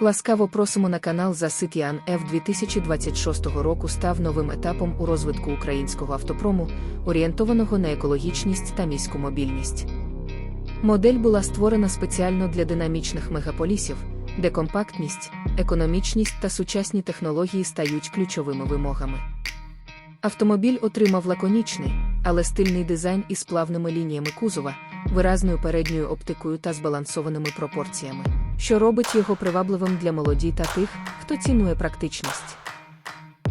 Ласкаво просимо на канал за Ситіан F 2026 року став новим етапом у розвитку українського автопрому, орієнтованого на екологічність та міську мобільність. Модель була створена спеціально для динамічних мегаполісів, де компактність, економічність та сучасні технології стають ключовими вимогами. Автомобіль отримав лаконічний, але стильний дизайн із плавними лініями кузова, виразною передньою оптикою та збалансованими пропорціями, що робить його привабливим для молоді та тих, хто цінує практичність.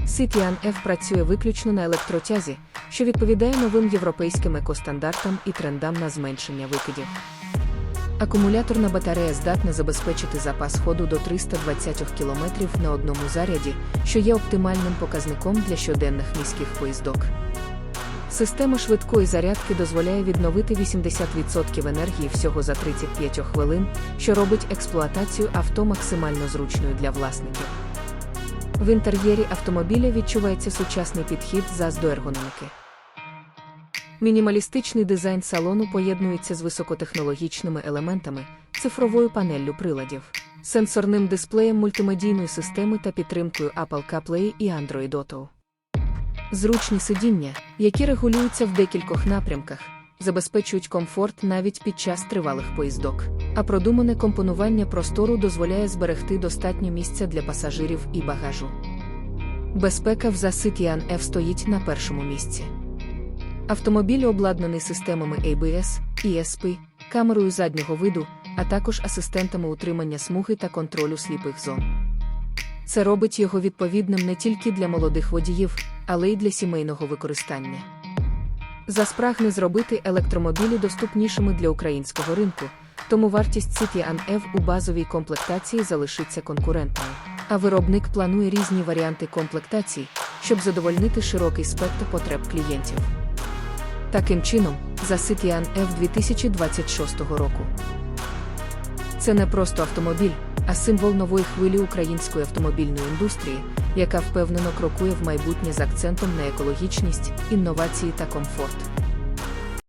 Citroen F працює виключно на електротязі, що відповідає новим європейським екостандартам і трендам на зменшення викидів. Акумуляторна батарея здатна забезпечити запас ходу до 320 км на одному заряді, що є оптимальним показником для щоденних міських поїздок. Система швидкої зарядки дозволяє відновити 80% енергії всього за 35 хвилин, що робить експлуатацію авто максимально зручною для власників. В інтер'єрі автомобіля відчувається сучасний підхід ЗАЗ до ергономіки. Мінімалістичний дизайн салону поєднується з високотехнологічними елементами, цифровою панеллю приладів, сенсорним дисплеєм мультимедійної системи та підтримкою Apple CarPlay і Android Auto. Зручні сидіння, які регулюються в декількох напрямках, забезпечують комфорт навіть під час тривалих поїздок. А продумане компонування простору дозволяє зберегти достатньо місця для пасажирів і багажу. Безпека в Zasitian F стоїть на першому місці. Автомобіль обладнаний системами ABS, ESP, камерою заднього виду, а також асистентами утримання смуги та контролю сліпих зон. Це робить його відповідним не тільки для молодих водіїв, але й для сімейного використання. Заспрагне зробити електромобілі доступнішими для українського ринку, тому вартість Citroen F у базовій комплектації залишиться конкурентною. А виробник планує різні варіанти комплектацій, щоб задовольнити широкий спектр потреб клієнтів. Таким чином, за Citroen F 2026 року. Це не просто автомобіль, а символ нової хвилі української автомобільної індустрії, яка впевнено крокує в майбутнє з акцентом на екологічність, інновації та комфорт.